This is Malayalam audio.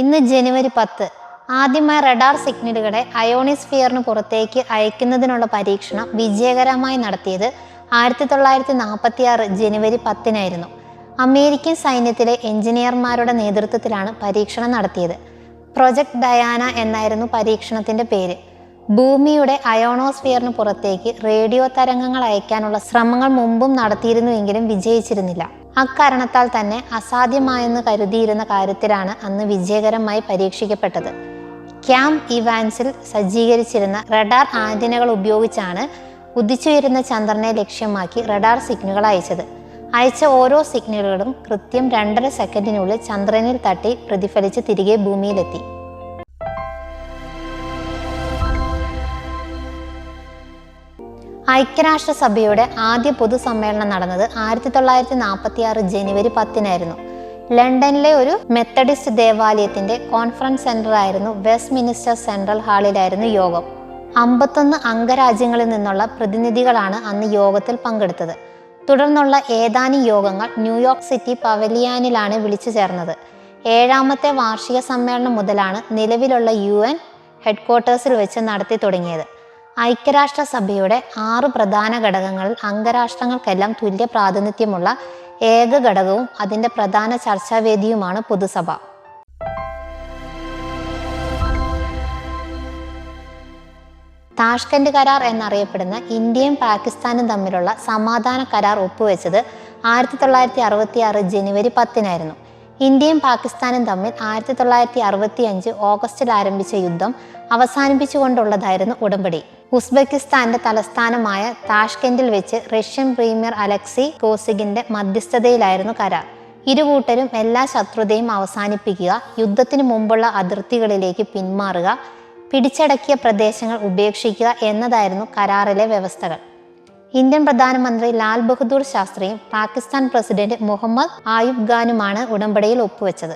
ഇന്ന് ജനുവരി പത്ത്. ആദ്യമായി റഡാർ സിഗ്നലുകളെ അയോണിസ്ഫിയറിന് പുറത്തേക്ക് അയക്കുന്നതിനുള്ള പരീക്ഷണം വിജയകരമായി നടത്തിയത് ആയിരത്തി തൊള്ളായിരത്തി നാൽപ്പത്തി ആറ് ജനുവരി പത്തിനായിരുന്നു. അമേരിക്കൻ സൈന്യത്തിലെ എഞ്ചിനീയർമാരുടെ നേതൃത്വത്തിലാണ് പരീക്ഷണം നടത്തിയത്. പ്രൊജക്ട് ഡയാന എന്നായിരുന്നു പരീക്ഷണത്തിന്റെ പേര്. ഭൂമിയുടെ അയോണോസ്ഫിയറിന് പുറത്തേക്ക് റേഡിയോ തരംഗങ്ങൾ അയക്കാനുള്ള ശ്രമങ്ങൾ മുമ്പും നടത്തിയിരുന്നുവെങ്കിലും വിജയിച്ചിരുന്നില്ല. അക്കാരണത്താൽ തന്നെ അസാധ്യമായെന്ന് കരുതിയിരുന്ന കാര്യത്തിലാണ് അന്ന് വിജയകരമായി പരീക്ഷിക്കപ്പെട്ടത്. ക്യാം ഇവാൻസിൽ സജ്ജീകരിച്ചിരുന്ന റഡാർ ആന്റിനകൾ ഉപയോഗിച്ചാണ് ഉദിച്ചുയരുന്ന ചന്ദ്രനെ ലക്ഷ്യമാക്കി റഡാർ സിഗ്നലുകൾ അയച്ചത്. അയച്ച ഓരോ സിഗ്നലുകളും കൃത്യം രണ്ടര സെക്കൻഡിനുള്ളിൽ ചന്ദ്രനിൽ തട്ടി പ്രതിഫലിച്ച് തിരികെ ഭൂമിയിലെത്തി. ഐക്യരാഷ്ട്രസഭയുടെ ആദ്യ പൊതുസമ്മേളനം നടന്നത് ആയിരത്തി തൊള്ളായിരത്തി നാൽപ്പത്തി ആറ് ജനുവരി പത്തിനായിരുന്നു. ലണ്ടനിലെ ഒരു മെത്തഡിസ്റ്റ് ദേവാലയത്തിന്റെ കോൺഫറൻസ് സെന്റർ ആയിരുന്നു വെസ്റ്റ് മിനിസ്റ്റർ സെൻട്രൽ ഹാളിലായിരുന്നു യോഗം. അമ്പത്തൊന്ന് അംഗരാജ്യങ്ങളിൽ നിന്നുള്ള പ്രതിനിധികളാണ് അന്ന് യോഗത്തിൽ പങ്കെടുത്തത്. തുടർന്നുള്ള ഏതാനും യോഗങ്ങൾ ന്യൂയോർക്ക് സിറ്റി പവലിയാനിലാണ് വിളിച്ചു ചേർന്നത്. ഏഴാമത്തെ വാർഷിക സമ്മേളനം മുതലാണ് നിലവിലുള്ള യു എൻ ഹെഡ്ക്വാർട്ടേഴ്സിൽ വെച്ച് നടത്തി തുടങ്ങിയത്. ഐക്യരാഷ്ട്രസഭയുടെ ആറ് പ്രധാന ഘടകങ്ങളിൽ അംഗരാഷ്ട്രങ്ങൾക്കെല്ലാം തുല്യ പ്രാതിനിധ്യമുള്ള ഏക ഘടകവും അതിന്റെ പ്രധാന ചർച്ചാവേദിയുമാണ് പൊതുസഭ. താഷ്കന്റ് കരാർ എന്നറിയപ്പെടുന്ന ഇന്ത്യയും പാകിസ്ഥാനും തമ്മിലുള്ള സമാധാന കരാർ ഒപ്പുവെച്ചത് ആയിരത്തി തൊള്ളായിരത്തി അറുപത്തി ആറ് ജനുവരി പത്തിനായിരുന്നു. ഇന്ത്യയും പാകിസ്ഥാനും തമ്മിൽ ആയിരത്തി തൊള്ളായിരത്തി അറുപത്തി അഞ്ച് ഓഗസ്റ്റിൽ ആരംഭിച്ച യുദ്ധം അവസാനിപ്പിച്ചുകൊണ്ടുള്ളതായിരുന്നു ഉടമ്പടി. ഉസ്ബെക്കിസ്ഥാന്റെ തലസ്ഥാനമായ താഷ്കെൻഡിൽ വെച്ച് റഷ്യൻ പ്രീമിയർ അലക്സി കോസിഗിന്റെ മധ്യസ്ഥതയിലായിരുന്നു കരാർ. ഇരുകൂട്ടരും എല്ലാ ശത്രുതയും അവസാനിപ്പിക്കുക യുദ്ധത്തിന് മുമ്പുള്ള അതിർത്തികളിലേക്ക് പിന്മാറുക പിടിച്ചടക്കിയ പ്രദേശങ്ങൾ ഉപേക്ഷിക്കുക എന്നതായിരുന്നു കരാറിലെ വ്യവസ്ഥകൾ. ഇന്ത്യൻ പ്രധാനമന്ത്രി ലാൽ ബഹദൂർ ശാസ്ത്രിയും പാകിസ്ഥാൻ പ്രസിഡന്റ് മുഹമ്മദ് ആയുബ് ഖാനുമാണ് ഉടമ്പടിയിൽ ഒപ്പുവെച്ചത്.